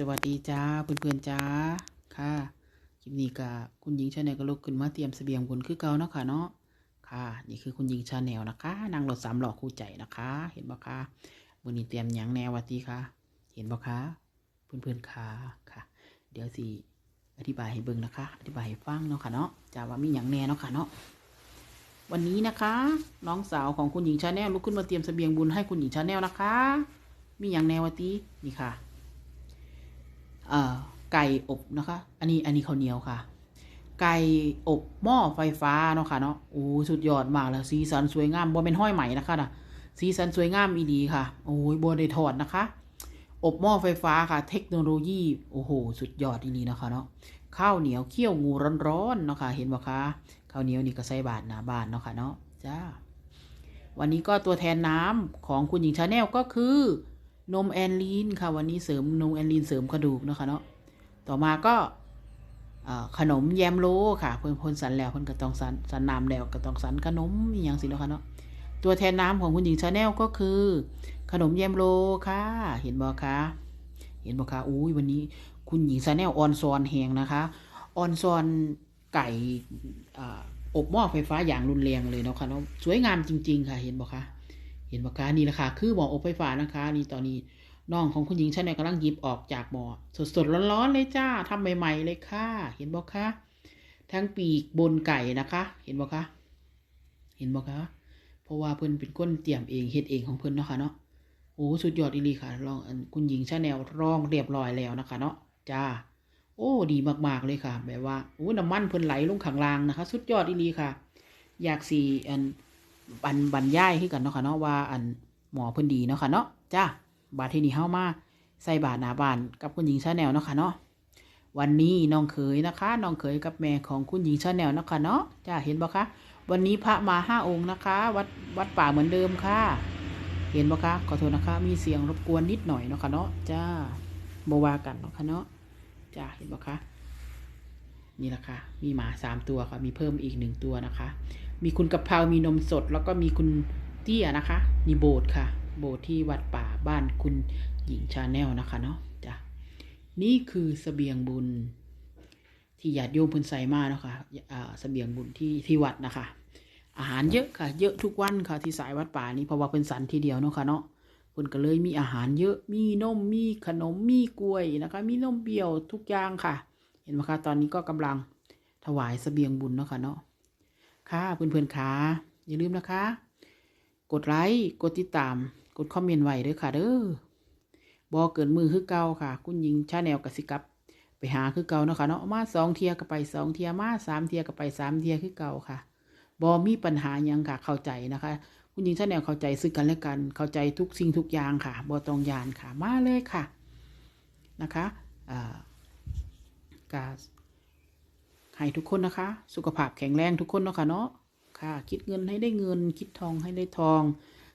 สวัสดีจ้าเพื่อนๆจ้าค่ะคลิปนี้ก็คุณหญิงชาแนลก็ลุกขึ้นมาเตรียมเสบียงบนคือเก่าเนาะค่ะเนาะค่ะ นี่คือคุณหญิงชาแนลนะคะนั่งรถสามหล้อคู่ใจนะคะ เห็นบ่คะวันนี้เตรียมหยังแนววัตีคะเห็นบ่คะเพื่อนๆค่ะค่ะ เดี๋ยวสิอธิบายให้เบิ่งนะคะ อธิบายให้ฟังเนาะค่ะเนาะจ้าว่ามีหยังแน่เนาะค่ะเนาะวันนี้นะคะ น้องสาวของคุณหญิงชาแนลลุกขึ้นมาเตรียมเสบียงบุญให้คุณหญิงชาแนลนะคะ มีอย่างแนววัตีนี่ค่ะเอ่อ ไก่อบนะคะ อันนี้อันนี้ข้าวเหนียวค่ะ ไก่อบหม้อไฟฟ้าเนาะค่ะเนาะโอ้สุดยอดมากเลยสีสันสวยงามบ่เป็นห้อยไหม่นะคะนะสีสันสวยงามอีดีค่ะ โอ้ยบัวได้ทอดนะคะ อบหม้อไฟฟ้าค่ะ เทคโนโลยีโอ้โหสุดยอดอีนีนะคะเนาะข้าวเหนียวเคี่ยวงูร้อนๆเนาะค่ะเห็นบ่คะข้าวเหนียวนี่ก็ใส่บาทหนาบ้านเนาะค่ะเนาะจ้าวันนี้ก็ตัวแทนน้ำของคุณหญิงชาแนลก็คือ นมแอนลีนค่ะ วันนี้เสริมนมแอนลีนเสริมกระดูกเนาะคะเนาะต่อมาก็ขนมแยมโลค่ะ เพิ่นพ่นสันแล้วเพิ่นก็ต้องสันสันน้ำแล้วก็ต้องสันขนมอย่างสิเนาะค่ะเนาะตัวแทนน้ำของคุณหญิงชาแนลก็คือ ขนมแยมโลค่ะ เห็นบ่คะเห็นบ่คะอุ้ยวันนี้คุณหญิงชาแนลออนซอนแหงนะคะออนซอนไก่อบหม้อไฟฟ้าอย่างรุนแรงเลยเนาะค่ะเนาะสวยงามจริง ๆ ค่ะ เห็นบ่คะ เห็นบ่คะนี่แหละค่ะ คือหม้ออบไฟฟ้านะคะ นี่ตอนนี้น้องของคุณหญิงชาแนลกำลังหยิบออกจากหมอสดๆร้อนๆเลยจ้าทำใหม่ ๆ เลยค่ะ เห็นบ่คะทั้งปีกบนไก่นะคะ เห็นบ่คะเห็นบ่คะเพราะว่าเพิ่นเป็นคนเตรียมเองเฮ็ดเองของเพิ่นเนาะค่ะเนาะโอ้สุดยอดอีลีค่ะลองคุณหญิงชาแนลร้องเรียบร้อยแล้วนะคะเนาะจ้า โอ้ดีมากๆเลยค่ะแบบว่าโอ้น้ำมันเพิ่นไหลลงข้างล่างนะคะ สุดยอดอีลีค่ะ อยากสีอัน บันบรรยายให้กันเนาะค่ะเนาะว่าอันหมอเพิ่นดีเนาะค่ะเนาะจ้าบาดที่นี่เฮามาใส่บาทหนาบานกับคุณหญิงชาแนลเนาะค่ะเนาะวันนี้น้องเขยนะคะน้องเขยกับแม่ของคุณหญิงชาแนลเนาะค่ะเนาะจ้าเห็นบ่คะวันนี้พระมาห้าองค์นะคะ วัดวัดป่าเหมือนเดิมค่ะ เห็นบ่คะขอโทษนะคะ มีเสียงรบกวนนิดหน่อยเนาะค่ะเนาะจ้าบ่ว่ากันเนาะค่ะเนาะจ้าเห็นบ่คะนี่แหละค่ะมีหมาสามตัวค่ะมีเพิ่มอีกหนึ่งตัวนะคะ มีคุณกะเพรามีนมสด แล้วก็มีคุณเตี้ยนะคะนี่โบสถ์ค่ะ โบสถ์ที่วัดป่าบ้านคุณหญิงชาแนลนะคะเนาะจ้ะนี่คือเสบียงบุญ ที่ญาติโยมพิ่นใส่มาเนาะค่ะอ่าเสบียงบุญที่ที่วัดนะคะ อาหารเยอะค่ะ เยอะทุกวันค่ะที่สายวัดป่านี้เพราะว่าเพิ่นสันทีเดียวเนาะค่ะเนาะเพิ่นก็เลยมีอาหารเยอะมีนมมีขนมมีกล้วยนะคะ มีนมเปรี้ยวทุกอย่างค่ะ เห็นไหมคะตอนนี้ก็กำลังถวายเสบียงบุญเนาะค่ะเนาะ ค่ะเพื่อนๆค่ะอย่าลืมนะคะ กดไลค์กดติดตาม กดคอมเมนต์ไว้เด้อค่ะเด้อบอเกินมือคือเก่าค่ะ คุณหญิงชาแนลกสิกับ ไปหาคือเก่าเนาะค่ะเนาะมาสองเทียก็ไปสองเทียมาสามเทียก็ไปสามเทียคือเก่าค่ะบอมีปัญหายังค่ะเข้าใจนะคะคุณหญิงชาแนลเข้าใจซึ่งกันและกัน เข้าใจทุกสิ่งทุกอย่างค่ะบอตองยานค่ะ มาเลยค่ะนะคะอ่ากา ให้ทุกคนนะคะ สุขภาพแข็งแรงทุกคนเนาะค่ะเนาะค่ะ คิดเงินให้ได้เงิน คิดทองให้ได้ทอง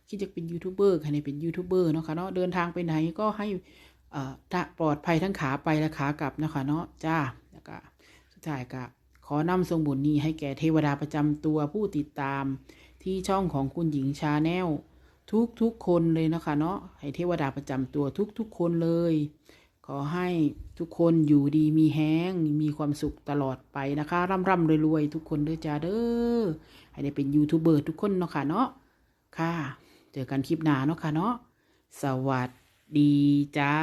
คิดจะเป็นยูทูบเบอร์ให้ได้เป็นยูทูบเบอร์เนาะค่ะเนาะเดินทางไปไหนก็ให้อ่าปลอดภัยทั้งขาไปและขากลับนะคะเนาะจ้าแล้วก็สุดท้ายก็ขอนำทรงบุญนี้ให้แก่เทวดาประจำตัวผู้ติดตามที่ช่องของคุณหญิงชาแนลทุกทุกๆคนเลยนะคะเนาะให้เทวดาประจำตัวทุกทุกๆคนเลย อให้ทุกคนอยู่ดีมีแห้งมีความสุขตลอดไปนะคะ ร่ำร่ำรวยๆทุกคนเด้อจ้าเด้อให้ได้เป็นยูทูบเบอร์ทุกคนเนาะค่ะเนาะค่ะ เจอกันคลิปหน้าเนาะค่ะเนาะสวัสดีจ้า